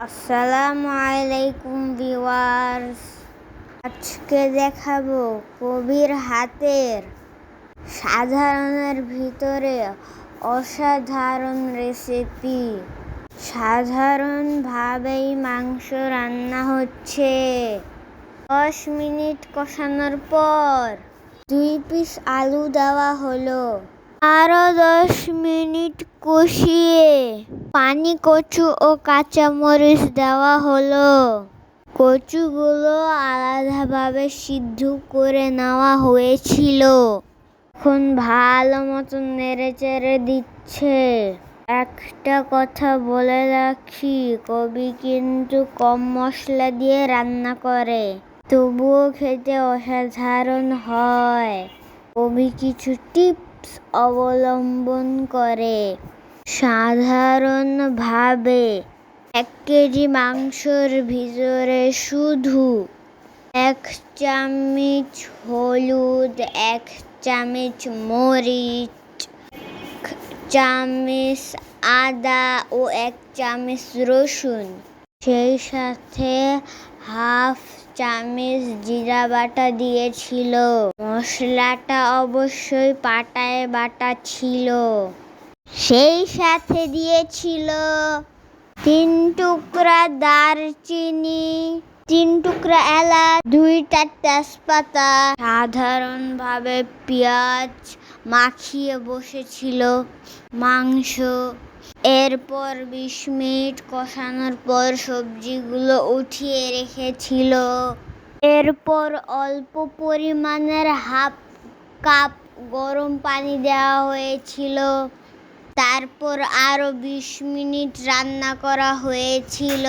আসসালামু আলাইকুম ভিওয়ার্স আজকে দেখাবো কবির হাতের সাধারণের ভিতরে অসাধারণ রেসিপি সাধারণভাবেই মাংস রান্না হচ্ছে। দশ মিনিট কষানোর পর দুই পিস আলু দেওয়া হলো। আরও দশ মিনিট কষিয়ে পানি, কচু ও কাঁচামরিচ দেওয়া হলো। কচুগুলো আলাদাভাবে সিদ্ধ করে নেওয়া হয়েছিল। এখন ভালো মতন নেড়ে চেড়ে দিচ্ছে। একটা কথা বলে রাখি, কবি কিন্তু কম মশলা দিয়ে রান্না করে, তবুও খেতে অসাধারণ হয়। কবি কিছু টিপস অবলম্বন করে। সাধারণভাবে এক কেজি মাংসর ভিতরে শুধু এক চামচ হলুদ, এক চামচ মরিচ চামচ আদা ও এক চামচ রসুন। সেই সাথে হাফ চামচ জিরা বাটা দিয়েছিল। মশলাটা অবশ্যই পাটায় বাটা ছিল। সেই সাথে দিয়েছিল তিন টুকরা দারচিনি, তিন টুকরা এলাচ, দুইটা তেজপাতা, সাধারণভাবে পেঁয়াজ মাখিয়ে বসেছিল মাংস। এরপর বিশ মিনিট কষানোর পর সবজিগুলো উঠিয়ে রেখেছিল। এরপর অল্প পরিমাণের হাফ কাপ গরম পানি দেওয়া হয়েছিল। তারপর আরও বিশ মিনিট রান্না করা হয়েছিল।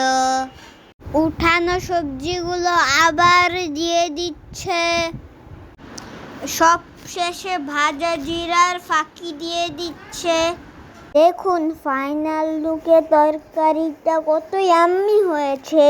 উঠানো সবজিগুলো আবার দিয়ে দিচ্ছে। সব শেষে ভাজা জিরার ফাঁকি দিয়ে দিচ্ছে। দেখুন ফাইনাল লুকে তরকারিটা কত ইয়াম্মি হয়েছে।